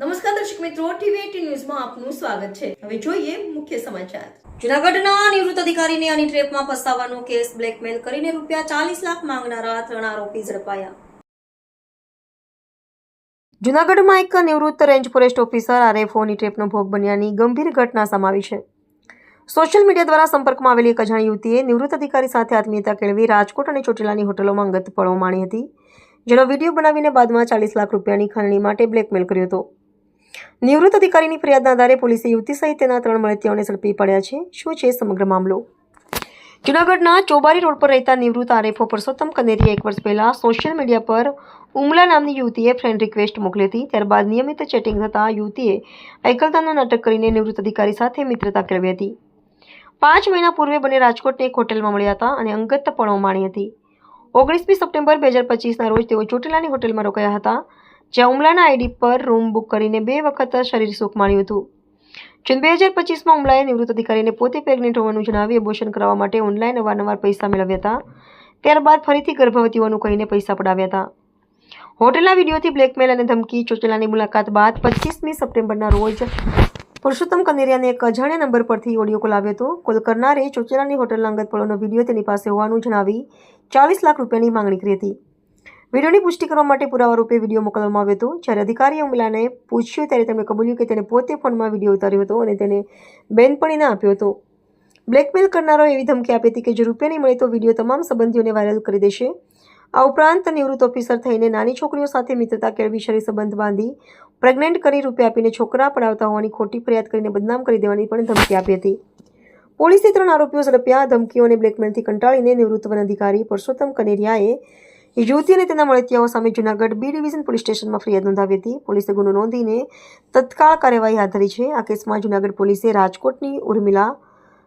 નમસ્કાર દર્શક મિત્રો, ટીવી ન્યૂઝમાં આપનું સ્વાગત છે. હવે જોઈએ મુખ્ય સમાચાર. જુનાગઢના નિવૃત્ત અધિકારીને આની ટ્રેપમાં ફસાવવાનો કેસ બ્લેકમેલ કરીને રૂપિયા ચાલીસ લાખ માંગનારા ત્રણ આરોપી ઝડપાયા. જુનાગઢમાં એક નિવૃત્ત રેન્જ ફોરેસ્ટ ઓફિસર આરએફઓની ટ્રેપનો ભોગ બન્યાની ગંભીર ઘટના સમાવી છે. સોશિયલ મીડિયા દ્વારા સંપર્કમાં આવેલી એક અજાણી યુવતીએ નિવૃત્ત અધિકારી સાથે આત્મીયતા કેળવી રાજકોટ અને ચોટીલાની હોટલોમાં અંગત પળો માણી હતી, જેનો વીડિયો બનાવીને બાદમાં ચાલીસ લાખ રૂપિયાની ખંડણી માટે બ્લેકમેલ કર્યો હતો. નિવૃત્ત અધિકારીની ફરિયાદના આધારે પોલીસે યુવતી સહિત તેના ત્રણ મળતિયાઓને ઝડપી પડ્યા છે. શું છે સમગ્ર મામલો? જૂનાગઢના ચોબારી રોડ પર રહેતા નિવૃત્ત આરએફઓ પરસોત્તમ કનેરીએ એક વર્ષ પહેલા સોશિયલ મીડિયા પર ઉમલા નામની યુવતીએ ફ્રેન્ડ રિક્વેસ્ટ મોકલી હતી. ત્યારબાદ નિયમિત ચેટિંગ થતાં યુવતીએ એકલતાનું નાટક કરીને નિવૃત્ત અધિકારી સાથે મિત્રતા કેળવી હતી. પાંચ મહિના પૂર્વે બંને રાજકોટની એક હોટેલમાં મળ્યા હતા અને અંગત પણો માણી હતી. ઓગણીસમી સપ્ટેમ્બર બે હજાર પચીસના રોજ તેઓ ચોટીલાની હોટેલમાં રોકાયા હતા. જ્યાં ઉમલાના આઈડી પર રૂમ બુક કરીને બે વખત શરીર સુખ માણ્યું હતું. જૂન બે હજાર પચીસમાં ઉમલાએ નિવૃત્ત અધિકારીને પોતે પ્રેગ્નેન્ટ હોવાનું જણાવી અબોશન કરાવવા માટે ઓનલાઈન અવારનવાર પૈસા મેળવ્યા હતા. ત્યારબાદ ફરીથી ગર્ભવતીઓનું કહીને પૈસા પડાવ્યા હતા. હોટેલના વિડીયોથી બ્લેકમેલ અને ધમકી, ચોટેલાની મુલાકાત બાદ પચીસમી સપ્ટેમ્બરના રોજ પુરુષોત્તમ કનેરિયાને એક અજાણ્યા નંબર પરથી ઓડિયો કોલ આવ્યો હતો. કોલ કરનારે ચોચેલાની હોટલના અંગત પળોનો વીડિયો તેની પાસે હોવાનું જણાવી ચાલીસ લાખ રૂપિયાની માંગણી કરી હતી. વિડીયોની પુષ્ટિ કરવા માટે પુરાવા રૂપે વીડિયો મોકલવામાં આવ્યો હતો. જ્યારે અધિકારીએ ઉમલાને પૂછ્યું, ત્યારે તેમણે કબૂલ્યું કે તેણે પોતે ફોનમાં વીડિયો ઉતાર્યો હતો અને તેને બેનપણીને આપ્યો હતો. બ્લેકમેલ કરનારો એવી ધમકી આપી હતી કે જો રૂપિયા નહીં મળે તો વીડિયો તમામ સંબંધીઓને વાયરલ કરી દેશે. આ ઉપરાંત નિવૃત્ત ઓફિસર થઈને નાની છોકરીઓ સાથે મિત્રતા કેળવી શરીર સંબંધ બાંધી, પ્રેગ્નેન્ટ કરી રૂપિયા આપીને છોકરા પડાવતા હોવાની ખોટી ફરિયાદ કરીને બદનામ કરી દેવાની પણ ધમકી આપી હતી. પોલીસે ત્રણ આરોપીઓ ઝડપ્યા. ધમકીઓ અને બ્લેકમેલથી કંટાળીને નિવૃત્ત વન અધિકારી પરસોત્તમ કનેરિયાએ યુવતી અને તેના મળતિયાઓ સામે જૂનાગઢ બી ડિવિઝન પોલીસ સ્ટેશનમાં ફરિયાદ નોંધાવી હતી. પોલીસે ગુનો નોંધીને તત્કાળ કાર્યવાહી હાથ ધરી છે. આ કેસમાં જૂનાગઢ પોલીસે રાજકોટની ઉર્મિલા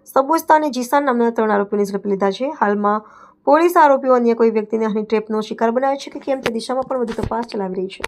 સબુસ્તા અને જીસાન નામના ત્રણ આરોપીઓને ઝડપી લીધા છે. હાલમાં પોલીસ આરોપીઓ અન્ય કોઈ વ્યક્તિને હની ટ્રેપનો શિકાર બનાવે છે કે કેમ તે દિશામાં પણ વધુ તપાસ ચલાવી રહી છે.